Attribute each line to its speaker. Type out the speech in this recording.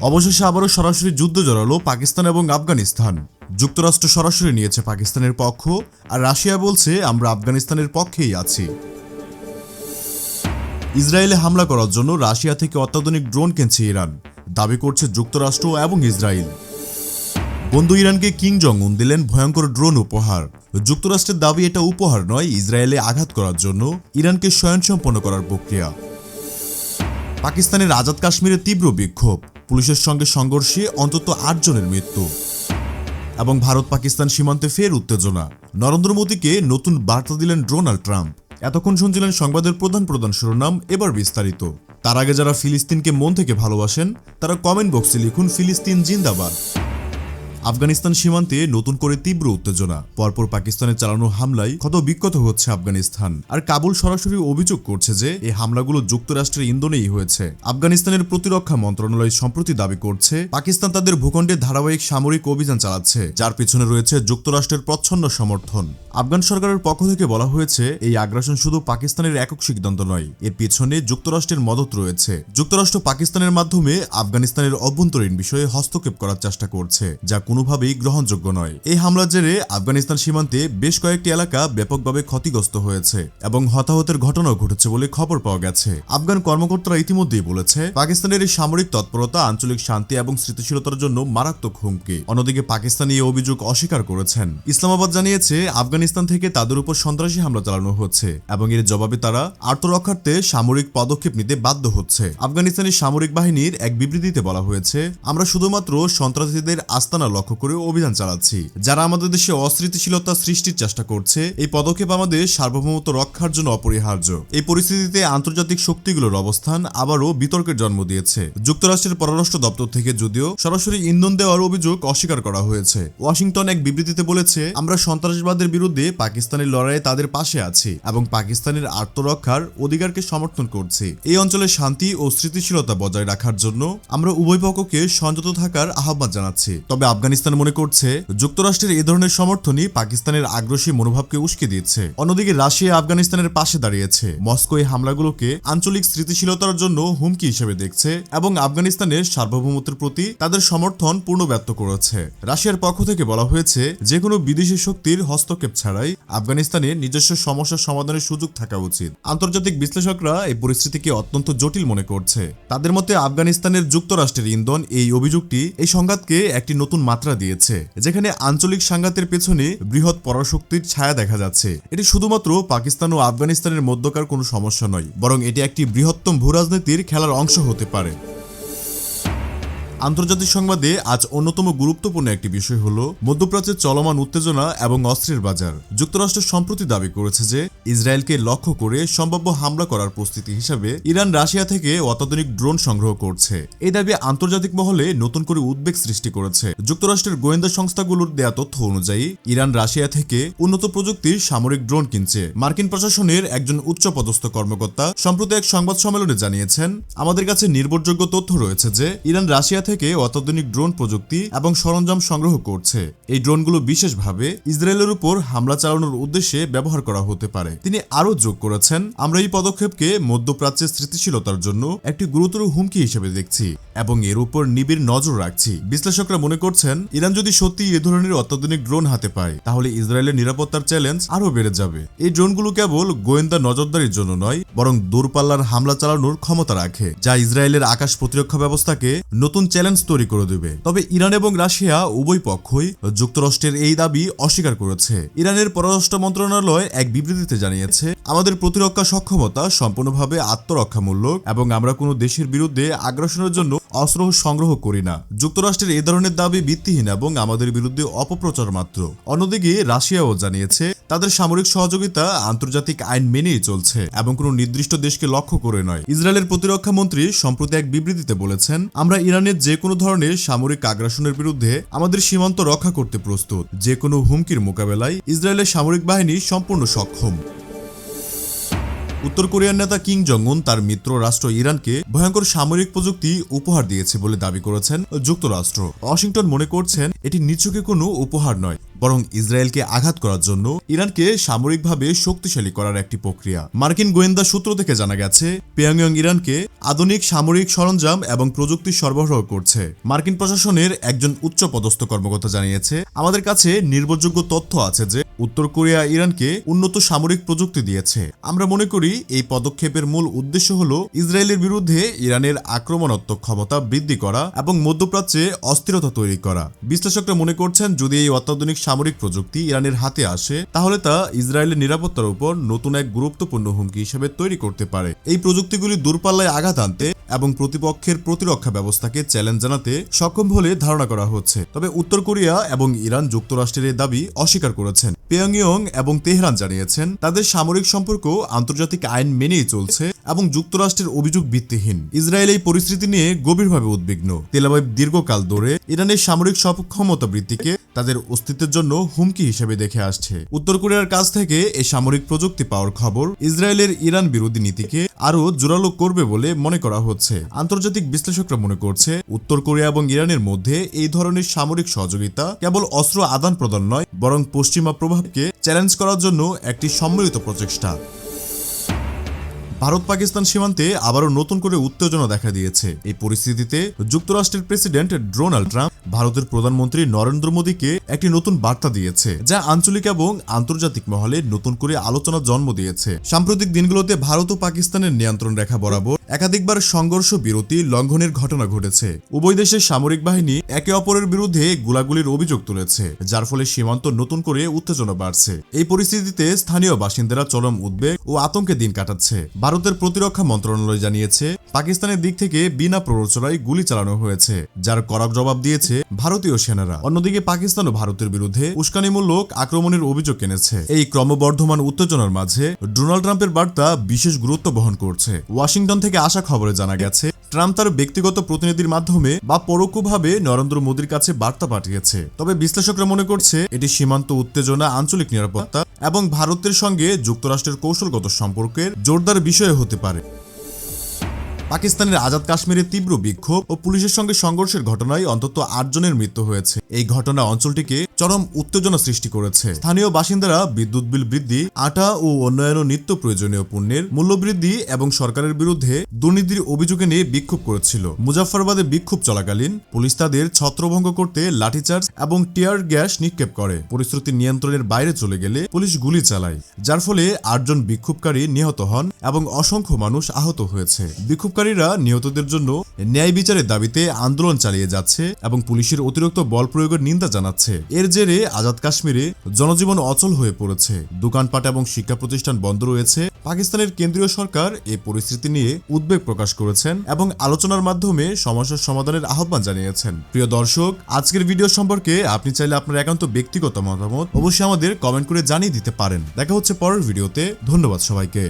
Speaker 1: অবশেষে আবারও সরাসরি যুদ্ধ জড়ালো পাকিস্তান এবং আফগানিস্তান। যুক্তরাষ্ট্র সরাসরি নিয়েছে পাকিস্তানের পক্ষ, আর রাশিয়া বলছে, আমরা আফগানিস্তানের পক্ষেই আছি। ইসরায়েলে হামলা করার জন্য রাশিয়া থেকে অত্যাধুনিক ড্রোন কিনছে ইরান। দাবি করছে যুক্তরাষ্ট্র এবং ইসরায়েল। বন্ধু ইরানকে কিং জং উন দিলেন ভয়ঙ্কর ড্রোন উপহার। যুক্তরাষ্ট্রের দাবি এটা উপহার নয়, ইসরায়েলে আঘাত করার জন্য ইরানকে স্বয়ংসম্পন্ন করার প্রক্রিয়া। পাকিস্তানের আজাদ কাশ্মীরে তীব্র বিক্ষোভ। পুলিশের সঙ্গে সংঘর্ষে অন্তত আটজনের মৃত্যু। এবং ভারত পাকিস্তান সীমান্তে ফের উত্তেজনা। নরেন্দ্র মোদীকে নতুন বার্তা দিলেন ডোনাল্ড ট্রাম্প। এতক্ষণ শুনছিলেন সংবাদের প্রধান প্রধান শিরোনাম, এবার বিস্তারিত। তার আগে যারা ফিলিস্তিনকে মন থেকে ভালোবাসেন, তারা কমেন্ট বক্সে লিখুন ফিলিস্তিন জিন্দাবাদ। আফগানিস্তান সীমান্তে নতুন করে তীব্র উত্তেজনা। পরপর পাকিস্তানে চালানো হামলায় ক্ষত বিক্ষত হচ্ছে আফগানিস্তান। আর কাবুল সরাসরি অভিযোগ করছে যে, এই হামলাগুলো যুক্তরাষ্ট্রের ইন্ধনেই হয়েছে। আফগানিস্তানের প্রতিরক্ষা মন্ত্রণালয় সম্প্রতি দাবি করছে, পাকিস্তান তাদের ভূখণ্ডে ধারাবাহিক সামরিক অভিযান চালাচ্ছে, যার পিছনে রয়েছে যুক্তরাষ্ট্রের প্রচ্ছন্ন সমর্থন। আফগান সরকারের পক্ষ থেকে বলা হয়েছে, এই আগ্রাসন শুধু পাকিস্তানের একক সিদ্ধান্ত নয়, এর পিছনে যুক্তরাষ্ট্রের মদত রয়েছে। যুক্তরাষ্ট্র পাকিস্তানের মাধ্যমে আফগানিস্তানের অভ্যন্তরীণ বিষয়ে হস্তক্ষেপ করার চেষ্টা করছে, যা কোনোভাবেই গ্রহণযোগ্য নয়। এই হামলার জেরে আফগানিস্তান সীমান্তে বেশ কয়েকটি এলাকা ব্যাপকভাবে ক্ষতিগ্রস্ত হয়েছে এবং হতাহতের ঘটনাও ঘটেছে বলে খবর পাওয়া গেছে। আফগান কর্মকর্তারা ইতিমধ্যেই বলেছে, পাকিস্তানের এই সামরিক তৎপরতা, আঞ্চলিক শান্তি এবং স্থিতিশীলতার জন্য মারাত্মক হুমকি। অন্যদিকে পাকিস্তান এই অভিযোগ অস্বীকার করেছেন। ইসলামাবাদ জানিয়েছে, আফগানিস্তান থেকে তাদের উপর সন্ত্রাসী হামলা চালানো হচ্ছে এবং এর জবাবে তারা আত্মরক্ষার্থে সামরিক পদক্ষেপ নিতে বাধ্য হচ্ছে। আফগানিস্তানের সামরিক বাহিনীর এক বিবৃতিতে বলা হয়েছে, আমরা শুধুমাত্র সন্ত্রাসীদের আস্তানা লক্ষ্য করে অভিযান চালাচ্ছি। যারা আমাদের দেশে অস্থিতিশীলতা সৃষ্টির চেষ্টা করছে, এই পদক্ষেপ আমাদের সার্বভৌমত্ব রক্ষার জন্য অপরিহার্য। এই পরিস্থিতিতে আন্তর্জাতিক শক্তিগুলোর অবস্থান আবারও বিতর্কের জন্ম দিয়েছে। যুক্তরাষ্ট্রের পররাষ্ট্র দপ্তর থেকে যদিও সরাসরি ইন্ধন দেওয়ার অভিযোগ অস্বীকার করা হয়েছে। ওয়াশিংটন এক বিবৃতিতে বলেছে, আমরা সন্ত্রাসবাদের বিরুদ্ধে পাকিস্তানের লড়াইয়ে তাদের পাশে আছি এবং পাকিস্তানের আত্মরক্ষার অধিকারকে সমর্থন করছি। এই অঞ্চলে শান্তি ও স্থিতিশীলতা বজায় রাখার জন্য আমরা উভয় পক্ষকে সংযত থাকার আহ্বান জানাচ্ছি। তবে আফগানিস্তান মনে করছে, যুক্তরাষ্ট্রের এ ধরনের সমর্থনই পাকিস্তানের আগ্রাসী মনোভাবকে উস্কে দিচ্ছে। অন্যদিকে রাশিয়া আফগানিস্তানের পাশে দাঁড়িয়েছে। মস্কো এই হামলাগুলোকে আঞ্চলিক স্থিতিশীলতার জন্য হুমকি হিসেবে দেখছে এবং আফগানিস্তানের সার্বভৌমত্বের প্রতি তাদের সমর্থন পূর্ণ ব্যক্ত করেছে। রাশিয়ার পক্ষ থেকে বলা হয়েছে যে কোনো বিদেশি শক্তির হস্তক্ষেপ ছাড়াই আফগানিস্তানে নিজস্ব সমস্যা সমাধানের সুযোগ থাকা উচিত। আন্তর্জাতিক বিশ্লেষকরা এই পরিস্থিতিকে অত্যন্ত জটিল মনে করছে। তাদের মতে আফগানিস্তানের যুক্তরাষ্ট্রের ইন্ধন এই অভিযোগটি, এই সংঘাতকে একটি নতুন মাত্রা দিয়েছে, যেখানে আঞ্চলিক সংঘাতের পেছনে বৃহৎ পরাশক্তির ছায়া দেখা যাচ্ছে। এটি শুধুমাত্র পাকিস্তান ও আফগানিস্তানের মধ্যকার কোনো সমস্যা নয়, বরং এটি একটি বৃহত্তম ভূরাজনীতির খেলার অংশ হতে পারে। আন্তর্জাতিক সংবাদে আজ অন্যতম গুরুত্বপূর্ণ একটি বিষয় হল মধ্যপ্রাচ্যের চলমান উত্তেজনা এবং অস্ত্রের বাজার। যুক্তরাষ্ট্র সম্প্রতি দাবি করেছে যে ইসরায়েলকে লক্ষ্য করে সম্ভাব্য হামলা করার প্রস্তুতি হিসাবে ইরান রাশিয়া থেকে অত্যাধুনিক ড্রোন সংগ্রহ করছে। এই দাবি আন্তর্জাতিক মহলে নতুন করে উদ্বেগ সৃষ্টি করেছে। যুক্তরাষ্ট্রের গোয়েন্দা সংস্থাগুলোর দেয়া তথ্য অনুযায়ী, ইরান রাশিয়া থেকে উন্নত প্রযুক্তির সামরিক ড্রোন কিনছে। মার্কিন প্রশাসনের একজন উচ্চপদস্থ কর্মকর্তা সম্প্রতি এক সংবাদ সম্মেলনে জানিয়েছেন, আমাদের কাছে নির্ভরযোগ্য তথ্য রয়েছে যে ইরান রাশিয়া থেকে অত্যাধুনিক ড্রোন প্রযুক্তি এবং সরঞ্জাম সংগ্রহ করছে। এই ড্রোনগুলো বিশেষভাবে ইসরায়েলের উপর হামলা চালানোর উদ্দেশ্যে ব্যবহার করা হতে পারে। তিনি আরও যোগ করেছেন, আমরা এই পদক্ষেপকে মধ্যপ্রাচ্যের স্থিতিশীলতার জন্য একটি গুরুতর হুমকি হিসেবে দেখছি এবং এর উপর নিবিড় নজর রাখছি। বিশ্লেষকরা মনে করছেন, ইরান যদি সত্যি এ ধরনের অত্যাধুনিক ড্রোন হাতে পায়, তাহলে ইসরায়েলের নিরাপত্তার চ্যালেঞ্জ আরও বেড়ে যাবে। এই ড্রোনগুলো কেবল গোয়েন্দা নজরদারির জন্য নয়, বরং দূরপাল্লার হামলা চালানোর ক্ষমতা রাখে, যা ইসরায়েলের আকাশ প্রতিরক্ষা ব্যবস্থাকে নতুন চ্যালেঞ্জ তৈরি করে দেবে। তবে ইরান এবং রাশিয়া উভয় পক্ষই যুক্তরাষ্ট্রের এই দাবি অস্বীকার করেছে। ইরানের পররাষ্ট্র মন্ত্রণালয় এক বিবৃতিতে জানিয়েছে, আমাদের প্রতিরক্ষা সক্ষমতা সম্পূর্ণভাবে আত্মরক্ষামূলক এবং আমরা কোনো দেশের বিরুদ্ধে আগ্রাসনের জন্য অস্ত্র সংগ্রহ করি না। যুক্তরাষ্ট্রের এ ধরনের দাবি ভিত্তিহীন এবং আমাদের বিরুদ্ধে অপপ্রচার মাত্র। অন্যদিকে, রাশিয়াও জানিয়েছে, তাদের সামরিক সহযোগিতা আন্তর্জাতিক আইন মেনেই চলছে এবং কোনো নির্দিষ্ট দেশকে লক্ষ্য করে নয়। ইসরায়েলের প্রতিরক্ষা মন্ত্রী সম্প্রতি এক বিবৃতিতে বলেছেন, আমরা ইরানের যে কোনো ধরনের সামরিক আগ্রাসনের বিরুদ্ধে আমাদের সীমান্ত রক্ষা করতে প্রস্তুত। যে কোনো হুমকির মোকাবেলায় ইসরায়েলের সামরিক বাহিনী সম্পূর্ণ সক্ষম। উত্তর কোরিয়ার নেতা কিং জং উন তার মিত্র রাষ্ট্র ইরানকে ভয়ঙ্কর সামরিক প্রযুক্তি উপহার দিয়েছে বলে দাবি করেছেন যুক্তরাষ্ট্র। ওয়াশিংটন মনে করছেন এটি নিচুকে কোনো উপহার নয়। বরং ইসরায়েলকে আঘাত করার জন্য ইরানকে সামরিকভাবে শক্তিশালী করার একটি প্রক্রিয়া। মার্কিন গোয়েন্দা সূত্র থেকে জানা গেছে পিয়াংইয়ং ইরানকে আধুনিক সামরিক সরঞ্জাম এবং প্রযুক্তি সরবরাহ করছে। মার্কিন প্রশাসনের একজন উচ্চ পদস্থ কর্মকর্তা জানিয়েছে, আমাদের কাছে নির্ভরযোগ্য তথ্য আছে যে উত্তর কোরিয়া ইরানকে উন্নত সামরিক প্রযুক্তি দিয়েছে। আমরা মনে করি এই পদক্ষেপের মূল উদ্দেশ্য হল ইসরায়েলের বিরুদ্ধে ইরানের আক্রমণাত্মক ক্ষমতা বৃদ্ধি করা এবং মধ্যপ্রাচ্যে অস্থিরতা তৈরি করা। বিশ্লেষকরা মনে করছেন, যদি এই অত্যাধুনিক সামরিক প্রযুক্তি ইরানের হাতে আসে, তাহলে তা ইসরায়েলের নিরাপত্তার উপর নতুন এক গুরুত্বপূর্ণ হুমকি হিসেবে তৈরি করতে পারে। এই প্রযুক্তিগুলি দূরপাল্লায় আঘাত আনতে এবং প্রতিপক্ষের প্রতিরক্ষা ব্যবস্থাকে চ্যালেঞ্জ জানাতে সক্ষম বলে ধারণা করা হচ্ছে। তবে উত্তর কোরিয়া এবং ইরান যুক্তরাষ্ট্রের এই দাবি অস্বীকার করেছেন। পেয়ংইয়ং এবং তেহরান জানিয়েছেন, তাদের সামরিক সম্পর্ক আন্তর্জাতিক আইন মেনেই চলছে এবং যুক্তরাষ্ট্রের অভিযোগ ভিত্তিহীন। ইসরায়েল এই পরিস্থিতি নিয়ে গভীরভাবে উদ্বিগ্ন। তেলাবাইব দীর্ঘকাল ধরে ইরানের সামরিক সক্ষমতা বৃদ্ধিকে তাদের অস্তিত্বের জন্য হুমকি হিসেবে দেখে আসছে। উত্তর কোরিয়ার কাছ থেকে এই সামরিক প্রযুক্তি পাওয়ার খবর ইসরায়েলের ইরান বিরোধী নীতিকে আরও জোরালো করবে বলে মনে করা হচ্ছে। আন্তর্জাতিক বিশ্লেষকরা মনে করছে, উত্তর কোরিয়া এবং ইরানের মধ্যে এই ধরনের সামরিক সহযোগিতা কেবল অস্ত্র আদান প্রদান নয়, বরং পশ্চিমা প্রভাবকে চ্যালেঞ্জ করার জন্য একটি সম্মিলিত প্রচেষ্টা। ভারত পাকিস্তান সীমান্তে আবারও নতুন করে উত্তেজনা দেখা দিয়েছে। এই পরিস্থিতিতে যুক্তরাষ্ট্রের প্রেসিডেন্ট ডোনাল্ড ট্রাম্প ভারতের প্রধানমন্ত্রী নরেন্দ্র মোদীকে একটি নতুন বার্তা দিয়েছে, যা আঞ্চলিক এবং আন্তর্জাতিক মহলে নতুন করে আলোচনা জন্ম দিয়েছে। সাম্প্রতিক দিনগুলোতে ভারত ও পাকিস্তানের নিয়ন্ত্রণ রেখা বরাবর একাধিকবার সংঘর্ষ, বিরতি, লঙ্ঘনের ঘটনা ঘটেছে। উভয় দেশের সামরিক বাহিনী একে অপরের বিরুদ্ধে গোলাগুলির অভিযোগ তুলেছে, যার ফলে সীমান্ত নতুন করে উত্তেজনা বাড়ছে। এই পরিস্থিতিতে স্থানীয় বাসিন্দারা চরম উদ্বেগ ও আতঙ্কে দিন কাটাচ্ছে। ভারতের প্রতিরক্ষা মন্ত্রণালয় জানিয়েছে, পাকিস্তানের দিক থেকে বিনা প্ররোচনায় গুলি চালানো হয়েছে, যার কড়া জবাব দিয়েছে ভারতীয় সেনারা। অন্যদিকে পাকিস্তান ও ভারতের বিরুদ্ধে উস্কানিমূলক আক্রমণের অভিযোগ এনেছে। এই ক্রমবর্ধমান উত্তেজনার মাঝে ডোনাল্ড ট্রাম্পের বার্তা বিশেষ গুরুত্ব বহন করছে। ওয়াশিংটন থেকে আসা খবরে জানা গেছে, ট্রাম্প তার ব্যক্তিগত প্রতিনিধির মাধ্যমে বা পরোক্ষভাবে নরেন্দ্র মোদীর কাছে বার্তা পাঠিয়েছে। তবে বিশ্লেষকরা মনে করছে, এটি সীমান্ত উত্তেজনা, আঞ্চলিক নিরাপত্তা এবং ভারতের সঙ্গে যুক্তরাষ্ট্রের কৌশলগত সম্পর্কের জোরদার বিষয় হতে পারে। পাকিস্তানের আজাদ কাশ্মীরে তীব্র বিক্ষোভ ও পুলিশের সঙ্গে সংঘর্ষের ঘটনায় অন্তত আট জনের মৃত্যু হয়েছে। এই ঘটনা অঞ্চলটিকে চরম উত্তেজনা সৃষ্টি করেছে। স্থানীয় বাসিন্দারা বিদ্যুৎ বিল বৃদ্ধি, আটা ও অন্যান্য নিত্য প্রয়োজনীয় পণ্যের মূল্য বৃদ্ধি এবং সরকারের বিরুদ্ধে দুর্নীতির অভিযোগে নিয়ে বিক্ষোভ করেছিল। মুজাফফরবাদে বিক্ষোভ চলাকালীন পুলিশ তাদের ছত্রভঙ্গ করতে লাঠিচার্জ এবং টিয়ার গ্যাস নিক্ষেপ করে। পরিস্থিতি নিয়ন্ত্রণের বাইরে চলে গেলে পুলিশ গুলি চালায়, যার ফলে আটজন বিক্ষোভকারী নিহত হন এবং অসংখ্য মানুষ আহত হয়েছে। বিক্ষোভকারীরা নিহতদের জন্য ন্যায় বিচারের দাবিতে আন্দোলন চালিয়ে যাচ্ছে এবং পুলিশের অতিরিক্ত বল প্রয়োগের নিন্দা জানাচ্ছে। এর জেরে আজাদ কাশ্মীরে জনজীবন অচল হয়ে পড়েছে। দোকানপাট এবং শিক্ষা প্রতিষ্ঠান বন্ধ রয়েছে। পাকিস্তানের কেন্দ্রীয় সরকার এই পরিস্থিতি নিয়ে উদ্বেগ প্রকাশ করেছেন এবং আলোচনার মাধ্যমে সমস্যার সমাধানের আহ্বান জানিয়েছেন। প্রিয় দর্শক, আজকের ভিডিও সম্পর্কে আপনি চাইলে আপনার একান্ত ব্যক্তিগত মতামত অবশ্যই আমাদের কমেন্ট করে জানিয়ে দিতে পারেন। দেখা হচ্ছে পরের ভিডিওতে। ধন্যবাদ সবাইকে।